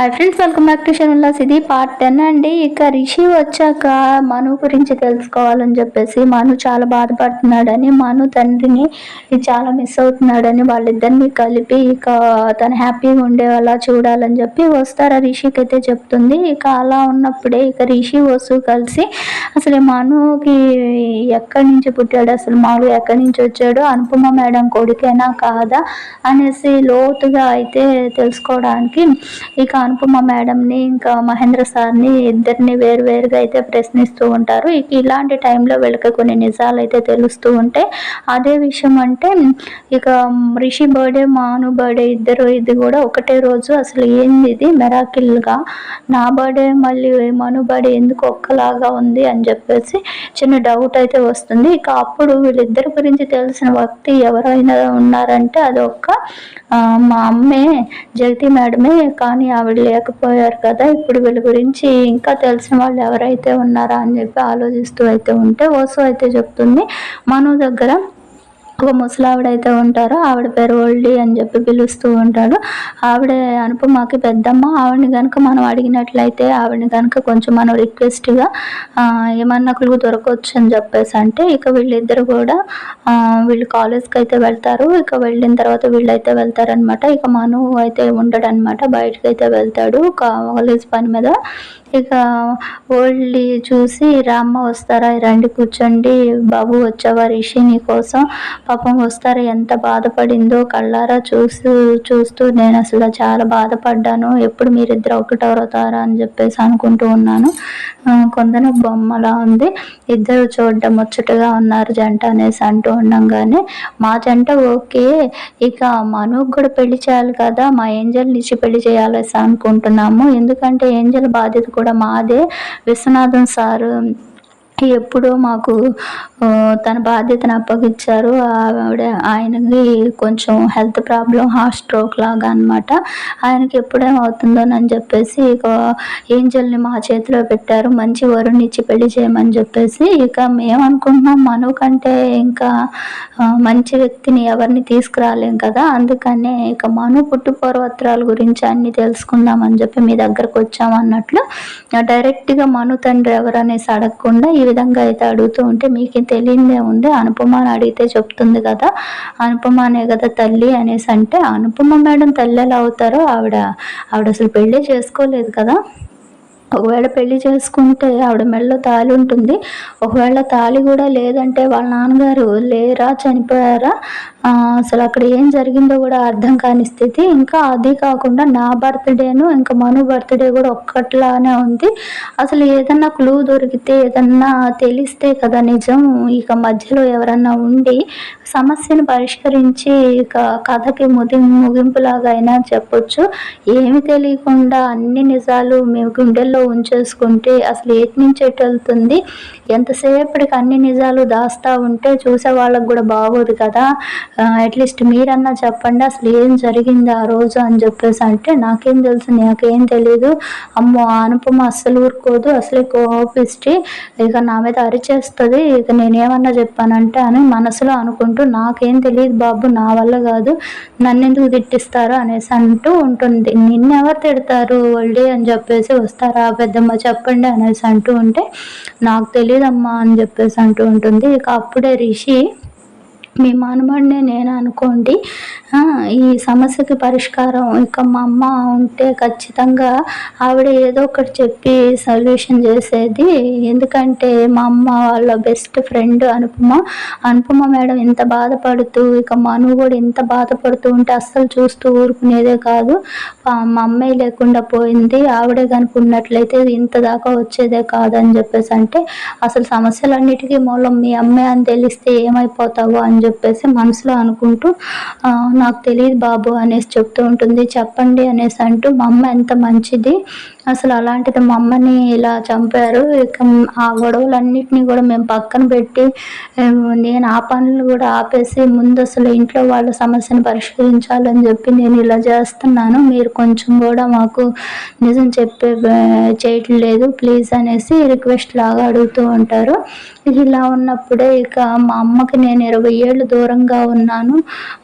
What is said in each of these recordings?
Hi friends welcome back to Sharmila's ఇది part ten అండి ఇక రిషి వచ్చాక మను గురించి తెలుసుకోవాలని చెప్పేసి మను చాలా బాధపడుతున్నాడని మను తండ్రిని చాలా మిస్ అవుతున్నాడని వాళ్ళిద్దరిని కలిపి ఇక తను హ్యాపీగా ఉండేవాళ్ళ చూడాలని చెప్పి వస్తారా రిషికి అయితే చెప్తుంది. ఇక అలా ఉన్నప్పుడే ఇక రిషి వసు కలిసి అసలు మనుకి ఎక్కడి నుంచి పుట్టాడు అసలు మాలు ఎక్కడి నుంచి వచ్చాడు అనుపమ మేడం కొడుకేనా కాదా అనేసి లోతుగా అయితే తెలుసుకోవడానికి ఇక అనుపమ మేడంని ఇంకా మహేంద్ర సార్ని ఇద్దరిని వేరువేరుగా అయితే ప్రశ్నిస్తూ ఉంటారు. ఇక ఇలాంటి టైంలో వీళ్ళకి కొన్ని నిజాలు అయితే తెలుస్తూ ఉంటాయి అదే విషయం అంటే ఇక రిషి బర్త్డే మాను బర్త్డే ఇద్దరు ఇది కూడా ఒకటే రోజు. అసలు ఏంది ఇది? మెరాకిల్గా. నా బర్త్డే మళ్ళీ మను బర్త్డే ఎందుకు ఒక్కలాగా ఉంది అని చెప్పేసి చిన్న డౌట్ అయితే వస్తుంది. ఇక అప్పుడు వీళ్ళిద్దరి గురించి తెలిసిన వ్యక్తి ఎవరైనా ఉన్నారంటే అది ఒక్క మా అమ్మే జగతి మేడమే. కానీ ఆవిడ లేకపోయారు కదా ఇప్పుడు వీళ్ళ గురించి ఇంకా తెలిసిన వాళ్ళు ఎవరైతే ఉన్నారా అని చెప్పి ఆలోచిస్తూ అయితే ఉంటే ఓసో అయితే చెప్తుంది మను దగ్గర ఒక ముసలావిడ అయితే ఉంటారో ఆవిడ పేరు ఓల్డీ అని చెప్పి పిలుస్తూ ఉంటాడు. ఆవిడ అనుపమకి పెద్దమ్మ. ఆవిడని కనుక మనం అడిగినట్లయితే ఆవిడని కనుక కొంచెం మనం రిక్వెస్ట్గా ఏమన్నా కులుగు దొరకవచ్చు అని చెప్పేసి అంటే ఇక వీళ్ళిద్దరు కూడా వీళ్ళు కాలేజ్కి అయితే వెళ్తారు. ఇక వెళ్ళిన తర్వాత వీళ్ళైతే వెళ్తారనమాట ఇక మను అయితే ఉండడనమాట బయటకు అయితే వెళ్తాడు కాలేజ్ పని మీద. ఇక ఓల్డ్ చూసి రామ్మ వస్తారా? రండి కూర్చోండి. బాబు వచ్చావా రిషి నీ కోసం. పాపం వస్తారా? ఎంత బాధపడిందో కళ్ళారా చూస్తూ చూస్తూ నేను అసలు చాలా బాధపడ్డాను. ఎప్పుడు మీరిద్దరు ఒకటవుతారా అని చెప్పేసి అనుకుంటూ ఉన్నాను. కొందరు బొమ్మలా ఉంది. ఇద్దరు చూడడం ముచ్చటగా ఉన్నారు జంట అనేసి అంటూ ఉండంగానే మా జంట ఓకే ఇక మనకు కూడా పెళ్ళి చేయాలి కదా మా ఏంజల్ నుంచి పెళ్ళి చేయాలేసి అనుకుంటున్నాము. ఎందుకంటే ఏంజల్ బాధ్యత కూడా మాదే. విశ్వనాథన్ సారు ఎప్పుడో మాకు తన బాధ్యతను అప్పగించారు. ఆవిడ ఆయనకి కొంచెం హెల్త్ ప్రాబ్లం హార్ట్ స్ట్రోక్ లాగా అనమాట ఆయనకి ఎప్పుడేమవుతుందో అని చెప్పేసి ఇక ఏంజల్ని మా చేతిలో పెట్టారు. మంచి వరుణ్ ఇచ్చి పెళ్ళి చేయమని చెప్పేసి ఇక మేమనుకుంటున్నాం మను కంటే ఇంకా మంచి వ్యక్తిని ఎవరిని తీసుకురాలేం కదా. అందుకనే ఇక మను పుట్టు పూర్వత్రాల గురించి అన్ని తెలుసుకుందామని చెప్పి మీ దగ్గరకు వచ్చామన్నట్లు డైరెక్ట్గా మను తండ్రి ఎవరనేసి అడగకుండా ఈ విధంగా అయితే అడుగుతూ ఉంటే మీకు తెలియదే ఉంది అనుపమ అని అడిగితే చెప్తుంది కదా అనుపమ అనే కదా తల్లి అనేసి అంటే అనుపమ మేడం తల్లి ఎలా అవుతారో ఆవిడ ఆవిడ అసలు పెళ్ళే చేసుకోలేదు కదా. ఒకవేళ పెళ్ళి చేసుకుంటే ఆవిడ మెడలో తాళి ఉంటుంది. ఒకవేళ తాళి కూడా లేదంటే వాళ్ళ నాన్నగారు లేరా చనిపోయారా అసలు అక్కడ ఏం జరిగిందో కూడా అర్థం కాని స్థితి. ఇంకా అది కాకుండా నా బర్త్డేను ఇంకా మను బర్త్డే కూడా ఒక్కట్లానే ఉంది. అసలు ఏదన్నా క్లూ దొరికితే ఏదన్నా తెలిస్తే కదా నిజం. ఇక మధ్యలో ఎవరన్నా ఉండి సమస్యను పరిష్కరించి ఇక కథకి ముది ముగింపులాగా అయినా చెప్పొచ్చు. ఏమి తెలియకుండా అన్ని నిజాలు మేము గుండెల్లో ఉంచేసుకుంటే అసలు ఏటి నుంచి ఎటు వెళ్తుంది? ఎంతసేపటికి అన్ని నిజాలు దాస్తా ఉంటే చూసే వాళ్ళకు కూడా బాగోదు కదా. అట్లీస్ట్ మీరన్నా చెప్పండి అసలు ఏం జరిగింది ఆ రోజు అని చెప్పేసి అంటే నాకేం తెలుసు నాకేం తెలీదు. అమ్మో అనుపమ అస్సలు ఊరుకోదు అసలు కోపిస్టి ఇక నా మీద అరిచేస్తుంది. ఇక నేనేమన్నా చెప్పానంటే అని మనసులో అనుకుంటూ నాకేం తెలియదు బాబు నా వల్ల కాదు నన్ను ఎందుకు తిట్టిస్తారు అనేసి అంటూ ఉంటుంది. నిన్నెవరు తిడతారు వల్డే అని చెప్పేసి వస్తారా పెద్దమ్మ చెప్పండి అనేసి అంటూ ఉంటే నాకు తెలియదమ్మా అని చెప్పేసి అంటూ ఉంటుంది. ఇక అప్పుడే రిషి మీ మనమడినే నేను అనుకోండి. ఈ సమస్యకి పరిష్కారం ఇక మా అమ్మ ఉంటే ఖచ్చితంగా ఆవిడ ఏదో ఒకటి చెప్పి సొల్యూషన్ చేసేది. ఎందుకంటే మా అమ్మ వాళ్ళ best friend Anupama. Anupama madam ఇంత బాధపడుతూ ఇక మను కూడా ఇంత బాధపడుతూ ఉంటే అస్సలు చూస్తూ ఊరుకునేదే కాదు. మా అమ్మాయి లేకుండా పోయింది. ఆవిడే కనుకున్నట్లయితే ఇంత దాకా వచ్చేదే కాదని చెప్పేసి అంటే అసలు సమస్యలన్నిటికీ మూలం మీ అమ్మాయి అని తెలిస్తే ఏమైపోతావు అని చెప్పేసి మనసులో అనుకుంటూ నాకు తెలియదు బాబు అనేసి చెప్తూ ఉంటుంది. చెప్పండి అనేసి అంటూ మా అమ్మ ఎంత మంచిది అసలు అలాంటిది మా అమ్మని ఇలా చంపారు. ఇక ఆ గొడవలన్నిటినీ కూడా మేము పక్కన పెట్టి నేను ఆ పనులు కూడా ఆపేసి ముందు అసలు ఇంట్లో వాళ్ళ సమస్యను పరిష్కరించాలని చెప్పి నేను ఇలా చేస్తున్నాను. మీరు కొంచెం కూడా మాకు నిజం చెప్పే చేయట్లేదు ప్లీజ్ అనేసి రిక్వెస్ట్ లాగా అడుగుతూ ఉంటారు. ఇలా ఉన్నప్పుడే ఇక మా అమ్మకి నేను ఇరవై ఏళ్ళు దూరంగా ఉన్నాను.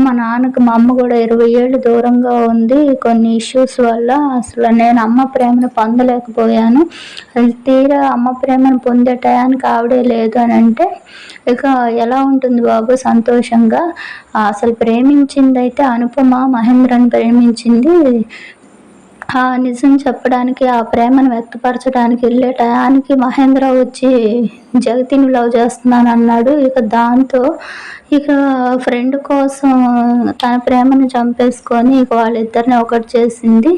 మా నాన్నకు మా అమ్మ కూడా ఇరవై ఏళ్ళు దూరంగా ఉంది. కొన్ని ఇష్యూస్ వల్ల అసలు నేను అమ్మ ప్రేమ ప్రేమను పొందలేకపోయాను. తీరా అమ్మ ప్రేమను పొందే టయానికి ఆవిడే లేదు అని అంటే ఇక ఎలా ఉంటుంది బాబు సంతోషంగా? అసలు ప్రేమించింది అయితే అనుపమ మహేంద్రని ప్రేమించింది ఆ నిజం చెప్పడానికి ఆ ప్రేమను వ్యక్తపరచడానికి వెళ్ళే టయానికి మహేంద్ర వచ్చి జగతిని లవ్ చేస్తున్నాను అన్నాడు. ఇక దాంతో ఇక ఫ్రెండ్ కోసం తన ప్రేమను చంపేసుకొని ఇక వాళ్ళిద్దరిని ఒకటి చేసింది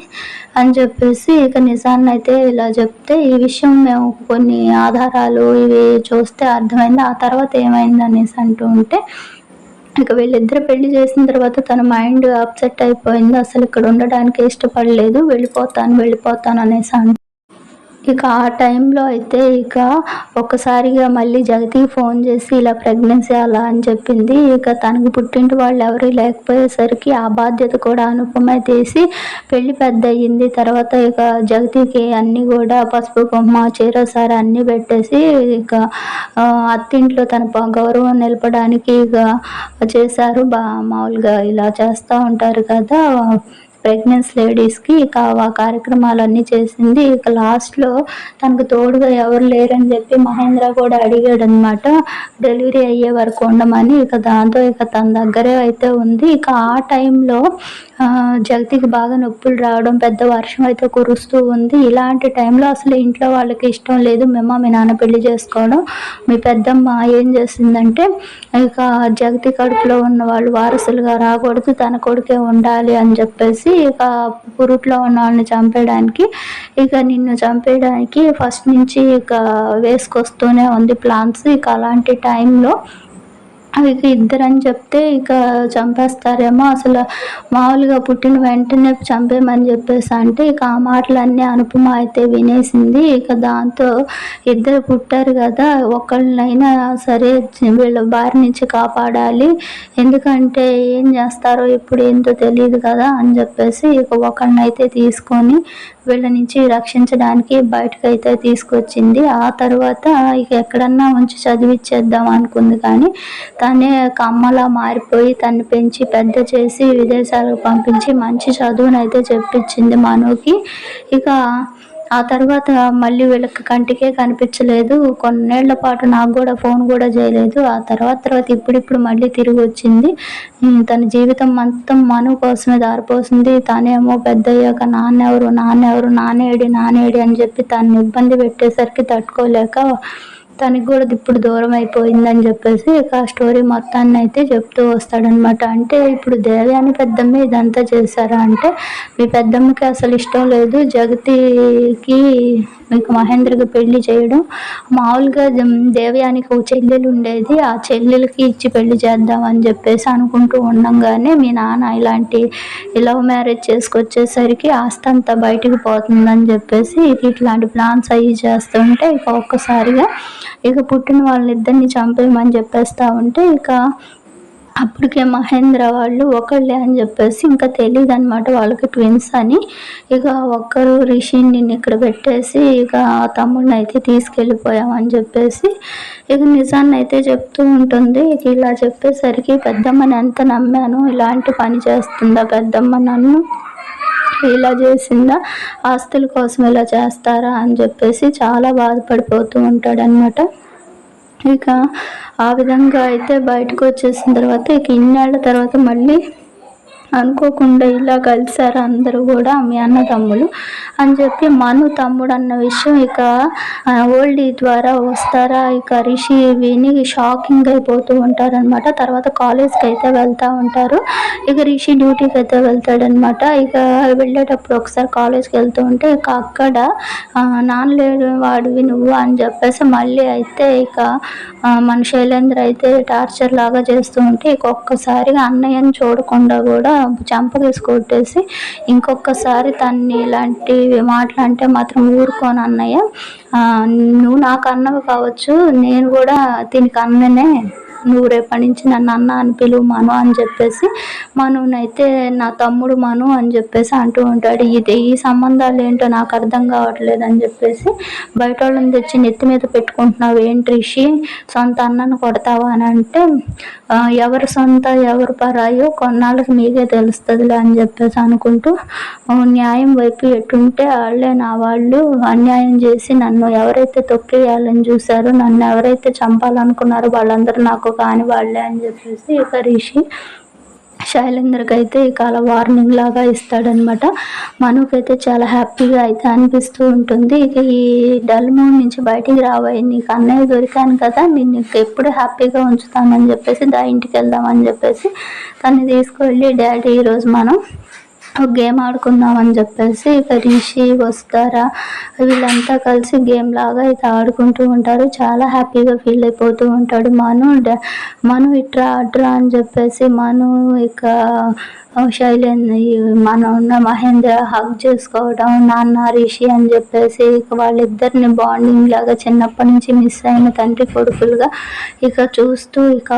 అని చెప్పేసి ఇక నిజాన్ని అయితే ఇలా చెప్తే ఈ విషయం మేము కొన్ని ఆధారాలు ఇవి చూస్తే అర్థమైంది. ఆ తర్వాత ఏమైంది అనేసి అంటూ ఉంటే ఇక వీళ్ళిద్దరు పెళ్ళి చేసిన తర్వాత తన మైండ్ అప్సెట్ అయిపోయింది. అసలు ఇక్కడ ఉండడానికి ఇష్టపడలేదు. వెళ్ళిపోతాను వెళ్ళిపోతాను అనేసి ఇక ఆ టైంలో అయితే ఇక ఒక్కసారిగా మళ్ళీ జగతికి ఫోన్ చేసి ఇలా ప్రెగ్నెన్సీ అలా అని చెప్పింది. ఇక తనకు పుట్టింటి వాళ్ళు ఎవరు లేకపోయేసరికి ఆ బాధ్యత కూడా అనుపమ తీసి పెళ్ళి పెద్ద అయ్యింది తర్వాత ఇక జగతికి అన్నీ కూడా పసుపు కొమ్మ చీరసారి అన్నీ పెట్టేసి ఇక అత్తింట్లో తన గౌరవం నిలపడానికి ఇక చేశారు. బా మామూలుగా ఇలా చేస్తూ ఉంటారు కదా. ప్రెగ్నెన్స్ లేడీస్కి ఇక ఆ కార్యక్రమాలన్నీ చేసింది. ఇక లాస్ట్లో తనకు తోడుగా ఎవరు లేరని చెప్పి మహేంద్ర కూడా అడిగాడు అనమాట డెలివరీ అయ్యే వరకు ఉండమని ఇక దాంతో ఇక తన దగ్గరే అయితే ఉంది. ఇక ఆ టైంలో జగతికి బాగా నొప్పులు రావడం పెద్ద వర్షం అయితే కురుస్తూ ఉంది. ఇలాంటి టైంలో అసలు ఇంట్లో వాళ్ళకి ఇష్టం లేదు. మేము మీ నాన్న పెళ్ళి చేసుకోవడం మీ పెద్దమ్మ ఏం చేసిందంటే ఇక జగతి కడుపులో ఉన్న వాళ్ళు వారసులుగా రాకూడదు తన కొడుకే ఉండాలి అని చెప్పేసి ఇక పురుట్లో ఉన్న వాళ్ళని చంపేయడానికి ఇక నిన్ను చంపేయడానికి ఫస్ట్ నుంచి ఇక వేసుకొస్తూనే ఉంది ప్లాన్స్ ఇక అలాంటి టైంలో ఇక ఇద్దరని చెప్తే ఇక చంపేస్తారేమో. అసలు మామూలుగా పుట్టిన వెంటనే చంపేమని చెప్పేసి అంటే ఇక ఆ మాటలన్నీ అనుపమ అయితే వినేసింది. ఇక దాంతో ఇద్దరు పుట్టారు కదా ఒకళ్ళనైనా సరే వీళ్ళ బారి నుంచి కాపాడాలి. ఎందుకంటే ఏం చేస్తారో ఇప్పుడు ఏంటో తెలియదు కదా అని చెప్పేసి ఇక ఒకళ్ళనైతే తీసుకొని వీళ్ళ నుంచి రక్షించడానికి బయటకు అయితే తీసుకొచ్చింది. ఆ తర్వాత ఇక ఎక్కడన్నా ఉంచి చదివిచ్చేద్దాం అనుకుంది కానీ తనే కమ్మలా మారిపోయి తను పెంచి పెద్ద చేసి విదేశాలకు పంపించి మంచి చదువునైతే చెప్పించింది మనుకి. ఇక ఆ తర్వాత మళ్ళీ వీళ్ళకి కంటికే కనిపించలేదు. కొన్నేళ్ళ పాటు నాకు కూడా ఫోన్ కూడా చేయలేదు. ఆ తర్వాత తర్వాత ఇప్పుడిప్పుడు మళ్ళీ తిరిగి వచ్చింది. తన జీవితం మొత్తం మను కోసమే దారిపోసింది. తనేమో పెద్ద అయ్యాక నాన్నెవరు నాన్నెవరు నానేడి నానేడి అని చెప్పి తను ఇబ్బంది పెట్టేసరికి తట్టుకోలేక తనకి కూడా ఇప్పుడు దూరం అయిపోయిందని చెప్పేసి ఇక ఆ స్టోరీ మొత్తాన్ని అయితే చెప్తూ వస్తాడనమాట. అంటే ఇప్పుడు దేవయాని పెద్దమ్మ ఇదంతా చేశారా అంటే మీ పెద్దమ్మకి అసలు ఇష్టం లేదు. జగతికి మీకు మహేంద్రకి పెళ్ళి చేయడం మామూలుగా దేవయానికి ఒక చెల్లెలు ఉండేది ఆ చెల్లెలకి ఇచ్చి పెళ్ళి చేద్దాం అని చెప్పేసి అనుకుంటూ ఉండంగానే మీ నాన్న ఇలాంటి లవ్ మ్యారేజ్ చేసుకొచ్చేసరికి ఆస్తి అంతా బయటికి పోతుందని చెప్పేసి ఇట్లాంటి ప్లాన్స్ అవి చేస్తుంటే ఇక ఒక్కసారిగా ఇక పుట్టిన వాళ్ళిద్దరిని చంపేయమని చెప్పేస్తా ఉంటే ఇక అప్పటికే మహేంద్ర వాళ్ళు ఒకళ్ళే అని చెప్పేసి ఇంకా తెలియదు అనమాట వాళ్ళకి ట్విన్స్ అని. ఇక ఒక్కరు రిషిని నిన్ను ఇక్కడ పెట్టేసి ఇక తమ్ముడిని అయితే తీసుకెళ్ళిపోయామని చెప్పేసి ఇక నిజాన్ని అయితే చెప్తూ ఉంటుంది. ఇక ఇలా చెప్పేసరికి పెద్దమ్మని ఎంత నమ్మాను ఇలాంటి పని చేస్తుందా పెద్దమ్మ నన్ను? ఇలా చేసిందా? ఆస్తుల కోసం ఇలా చేస్తారా అని చెప్పేసి చాలా బాధపడిపోతూ ఉంటాడనమాట ఇక ఆ విధంగా అయితే బయటకు వచ్చేసిన తర్వాత ఇక ఇన్నాళ్ళ తర్వాత మళ్ళీ అనుకోకుండా ఇలా కలిసారు అందరూ కూడా మీ అన్న తమ్ముడు అని చెప్పి మను తమ్ముడు అన్న విషయం ఇక ఓల్డ్ ద్వారా వస్తారా? ఇక రిషి విని షాకింగ్ అయిపోతూ ఉంటారనమాట తర్వాత కాలేజ్కి అయితే వెళ్తూ ఉంటారు. ఇక రిషి డ్యూటీకి అయితే వెళ్తాడనమాట ఇక వెళ్ళేటప్పుడు ఒకసారి కాలేజ్కి వెళ్తూ ఉంటే ఇక అక్కడ నాన్నలేడు వాడివి నువ్వు అని చెప్పేసి మళ్ళీ అయితే ఇక మన శైలేంద్ర అయితే టార్చర్ లాగా చేస్తూ ఉంటే ఇక ఒక్కసారిగా అన్నయ్యని చూడకుండా కూడా చంప తీసుకొట్టేసి ఇంకొకసారి తన్ని ఇలాంటి మాటలు అంటే మాత్రం ఊరుకోను అన్నయ్య. నువ్వు నాకు అన్నవి కావచ్చు నేను కూడా దీనికి అన్ననే. నువ్వు రేపటి నుంచి నన్ను అన్న అని పిలువు మను అని చెప్పేసి మనునైతే నా తమ్ముడు మను అని చెప్పేసి అంటూ ఉంటాడు. ఇది ఈ సంబంధాలు ఏంటో నాకు అర్థం కావట్లేదు అని చెప్పేసి బయట వాళ్ళని తెచ్చి నెత్తి మీద పెట్టుకుంటున్నావు. ఏంటి రిషి సొంత అన్నను కొడతావా అని అంటే ఎవరు సొంత ఎవరు పరాయో కొన్నాళ్ళకి మీకే తెలుస్తుందిలే అని చెప్పేసి అనుకుంటూ న్యాయం వైపు ఎటుంటే వాళ్ళే నా వాళ్ళు. అన్యాయం చేసి నన్ను ఎవరైతే తొక్కేయాలని చూశారో నన్ను ఎవరైతే చంపాలనుకున్నారో వాళ్ళందరూ నాకు కాని వాళ్ళే అని చెప్పేసి ఇక రిషి శైలేంద్రకి అయితే ఇక అలా వార్నింగ్ లాగా ఇస్తాడనమాట మనకైతే చాలా హ్యాపీగా అయితే అనిపిస్తూ ఉంటుంది. ఇక ఈ డల్ మూడ్ నుంచి బయటికి రావాలి నీకు అన్నయ్య దొరికాను కదా నేను ఎప్పుడు హ్యాపీగా ఉంచుతానని చెప్పేసి దా ఇంటికి వెళ్దామని చెప్పేసి తను తీసుకువెళ్ళి డాడీ ఈరోజు మనం ఒక గేమ్ ఆడుకుందాం అని చెప్పేసి ఇక రిషి వస్తారా వీళ్ళంతా కలిసి గేమ్ లాగా ఇక ఆడుకుంటూ ఉంటారు. చాలా హ్యాపీగా ఫీల్ అయిపోతూ ఉంటాడు. మను మను ఇట్రా అట్రా అని చెప్పేసి మను ఇక శైలేంద్ర మన ఉన్న మహేంద్ర హగ్ చేసుకోవడం నాన్న రిషి అని చెప్పేసి ఇక వాళ్ళిద్దరిని బాండింగ్ లాగా చిన్నప్పటి నుంచి మిస్ అయిన తండ్రి కొడుకులుగా ఇక చూస్తూ ఇక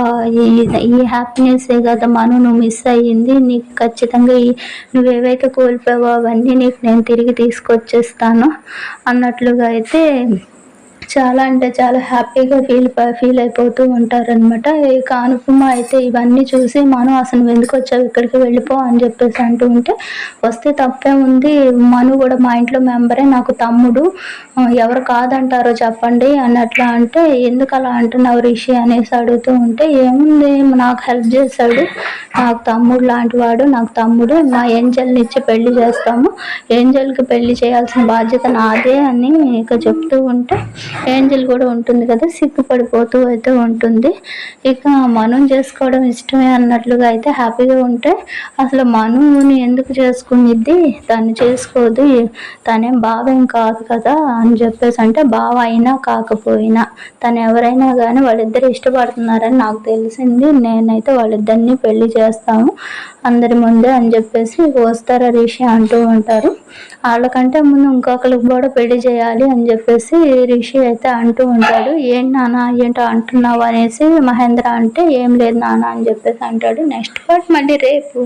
ఈ హ్యాపీనెస్ కదా మను నువ్వు మిస్ అయ్యింది. నీకు ఖచ్చితంగా ఈ నువ్వేవైతే కోల్పోయావో అవన్నీ నీకు నేను తిరిగి తీసుకొచ్చేస్తాను అన్నట్లుగా అయితే చాలా అంటే చాలా హ్యాపీగా ఫీల్ ఫీల్ అయిపోతూ ఉంటారనమాట ఇక అనుపమ అయితే ఇవన్నీ చూసి మను అసలు ఎందుకు వచ్చావు ఇక్కడికి వెళ్ళిపో అని చెప్పేసి అంటూ ఉంటే వస్తే తప్పే ఉంది. మను కూడా మా ఇంట్లో మెంబరే నాకు తమ్ముడు. ఎవరు కాదంటారో చెప్పండి అన్నట్లా అంటే ఎందుకు అలా అంటున్నావు రిషి అనేసి అడుగుతూ ఉంటే ఏముంది నాకు హెల్ప్ చేశాడు. నాకు తమ్ముడు లాంటి వాడు నాకు తమ్ముడు. మా ఏంజల్ని ఇచ్చి పెళ్ళి చేస్తాము. ఏంజల్కి పెళ్ళి చేయాల్సిన బాధ్యత నాదే అని ఇక చెప్తూ ఉంటే ఏంజల్ కూడా ఉంటుంది కదా సిగ్గుపడిపోతూ అయితే ఉంటుంది. ఇక మనం చేసుకోవడం ఇష్టమే అన్నట్లుగా అయితే హ్యాపీగా ఉంటే అసలు మనుని ఎందుకు చేసుకునిద్ది? తను చేసుకోదు తనేం భావం కాదు కదా అని చెప్పేసి అంటే బావ అయినా కాకపోయినా తను ఎవరైనా కానీ వాళ్ళిద్దరు ఇష్టపడుతున్నారని నాకు తెలిసింది. నేనైతే వాళ్ళిద్దరిని పెళ్ళి చేస్తాము అందరి ముందే అని చెప్పేసి వస్తారా రిషి అంటూ ఉంటారు. వాళ్ళకంటే ముందు ఇంకొకరికి కూడా పెళ్ళి చేయాలి అని చెప్పేసి రిషి అయితే అంటూ ఉంటాడు ఏంటి నాన్న ఏంటో అంటున్నావు? అనేసి మహేంద్ర అంటే ఏం లేదు నాన్న అని చెప్పేసి అంటాడు. నెక్స్ట్ పార్ట్ మళ్ళీ రేపు.